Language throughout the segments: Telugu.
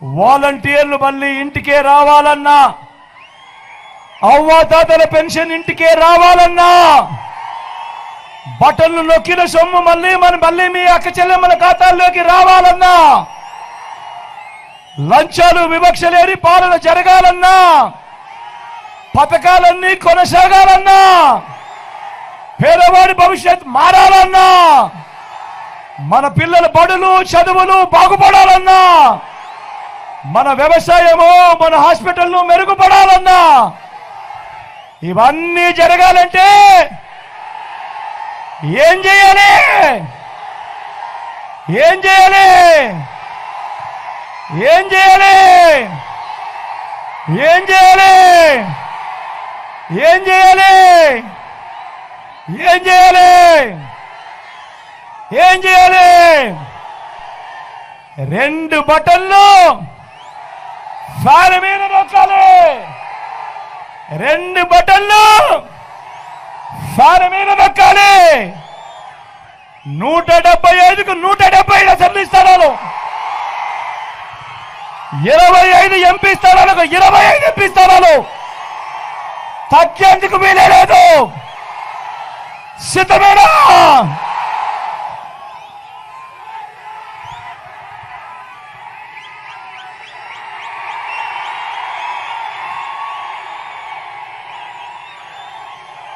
వాలంటీర్లు మళ్ళీ ఇంటికే రావాలన్నా అవ్వాతాతల పెన్షన్ ఇంటికే రావాలన్నా బటన్లు నొక్కిన సొమ్ము మళ్ళీ మన మళ్ళీ మీ అక్క చెల్లెమ్మల ఖాతాల్లోకి రావాలన్నా లంచాలు వివక్ష లేని పాలన జరగాలన్నా పథకాలన్నీ కొనసాగాలన్నా పేదవాడి భవిష్యత్ మారాలన్నా మన పిల్లల బడులు చదువులు బాగుపడాలన్నా మన వ్యవసాయము మన హాస్పిటల్ను మెరుగుపడాలన్నా ఇవన్నీ జరగాలంటే ఏం చేయాలి? ఏం చేయాలి? ఏం చేయాలి? ఏం చేయాలి? ఏం చేయాలి? ఏం చేయాలి? ఏం చేయాలి? రెండు బటన్లు ఫ్యాన్ మీద నొక్కాలి. రెండు బటన్లు ఫ్యాన్ మీద నొక్కాలి. నూట డెబ్బై ఐదుకు నూట డెబ్బై ఐదు అసెంబ్లీ స్థానాలు. ఇరవై ఐదు ఎంపీ స్థానాలకు ఇరవై ఐదు ఎంపీ స్థానాలు. తగ్గేందుకు వీలే లేదు. సిద్ధమేనా?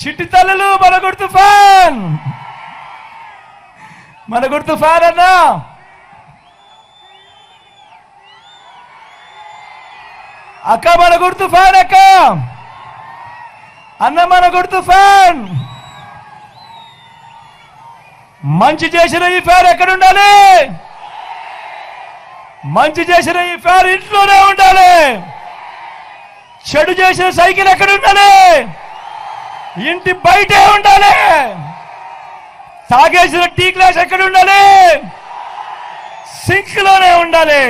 చిట్టి తల్లులు మన గుర్తు ఫ్యాన్! మన గుర్తు ఫ్యాన్ అన్నా! అక్క మన గుర్తు ఫ్యాన్ అక్క! అన్న మన గుర్తు ఫ్యాన్! మంచి చేసిన ఈ ఫ్యాన్ ఎక్కడ ఉండాలి మంచి చేసిన ఈ ఫ్యాన్ ఇంట్లోనే ఉండాలి! చెడు చేసిన సైకిల్ ఎక్కడ ఉండాలి ఇంటి బయటే ఉండాలి. తాగేసిన టీ గ్లాస్ ఎక్కడ ఉండాలి? సింక్లోనే ఉండాలి.